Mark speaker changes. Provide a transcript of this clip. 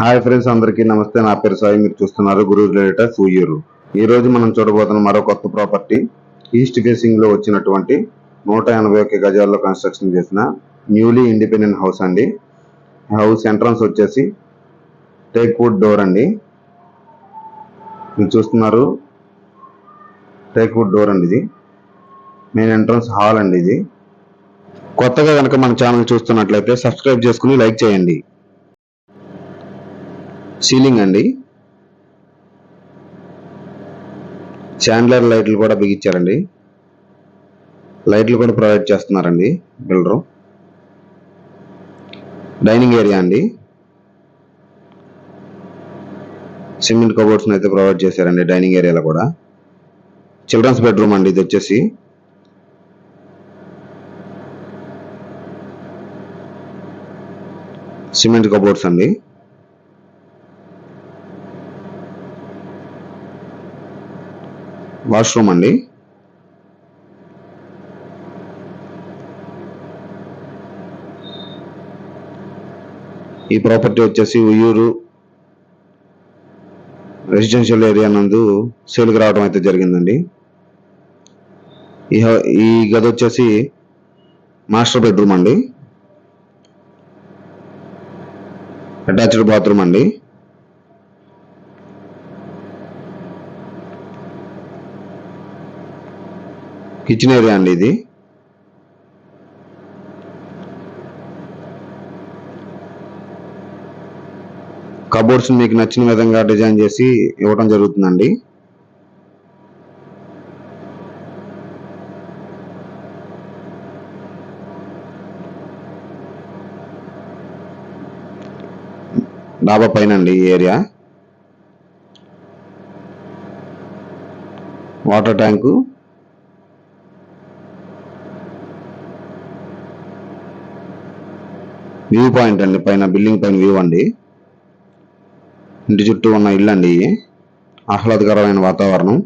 Speaker 1: Hi friends అందరికీ నమస్తే. నా పేరు సాయి. మీరు చూస్తున్నారు గురు రిలేటర్స్ ఉయ్యూరు ఈ రోజు మనం చూడబోతున్న మరో కొత్త ప్రాపర్టీ ఈస్ట్ ఫేసింగ్లో వచ్చినటువంటి నూట ఎనభై ఒక్క గజాల్లో కన్స్ట్రక్షన్ చేసిన న్యూలీ ఇండిపెండెంట్ హౌస్ అండి. హౌస్ ఎంట్రన్స్ వచ్చేసి టేక్ వుడ్ డోర్ అండి. మీరు చూస్తున్నారు టేక్ వుడ్ డోర్ అండి ఇది. మెయిన్ ఎంట్రన్స్ హాల్ అండి ఇది. కొత్తగా కనుక మన ఛానల్ చూస్తున్నట్లయితే సబ్స్క్రైబ్ చేసుకుని లైక్ చేయండి. సీలింగ్ అండి. చాండ్లర్ లైట్లు కూడా బిగించారండి. లైట్లు కూడా ప్రొవైడ్ చేస్తున్నారండి బిల్డరు. డైనింగ్ ఏరియా అండి. సిమెంట్ కబోర్డ్స్ని అయితే ప్రొవైడ్ చేశారండి డైనింగ్ ఏరియాలో కూడా. చిల్డ్రన్స్ బెడ్రూమ్ అండి ఇది వచ్చేసి. సిమెంట్ కబోర్డ్స్ అండి. వాష్రూమ్ అండి. ఈ ప్రాపర్టీ వచ్చేసి ఉయ్యూరు రెసిడెన్షియల్ ఏరియా నందు సేల్కి రావడం అయితే జరిగిందండి. ఈ ఈ గది వచ్చేసి మాస్టర్ బెడ్రూమ్ అండి. అటాచ్డ్ బాత్రూమ్ అండి. కిచెన్ ఏరియా అండి ఇది. కబోర్డ్స్ మీకు నచ్చిన విధంగా డిజైన్ చేసి ఇవ్వడం జరుగుతుందండి. డాబా పైన అండి ఈ area. Water tank. View point అండి పైన బిల్డింగ్ పైన వ్యూ అండి. ఇంటి చుట్టూ ఉన్న ఇల్లు అండి ఆహ్లాదకరమైన వాతావరణం.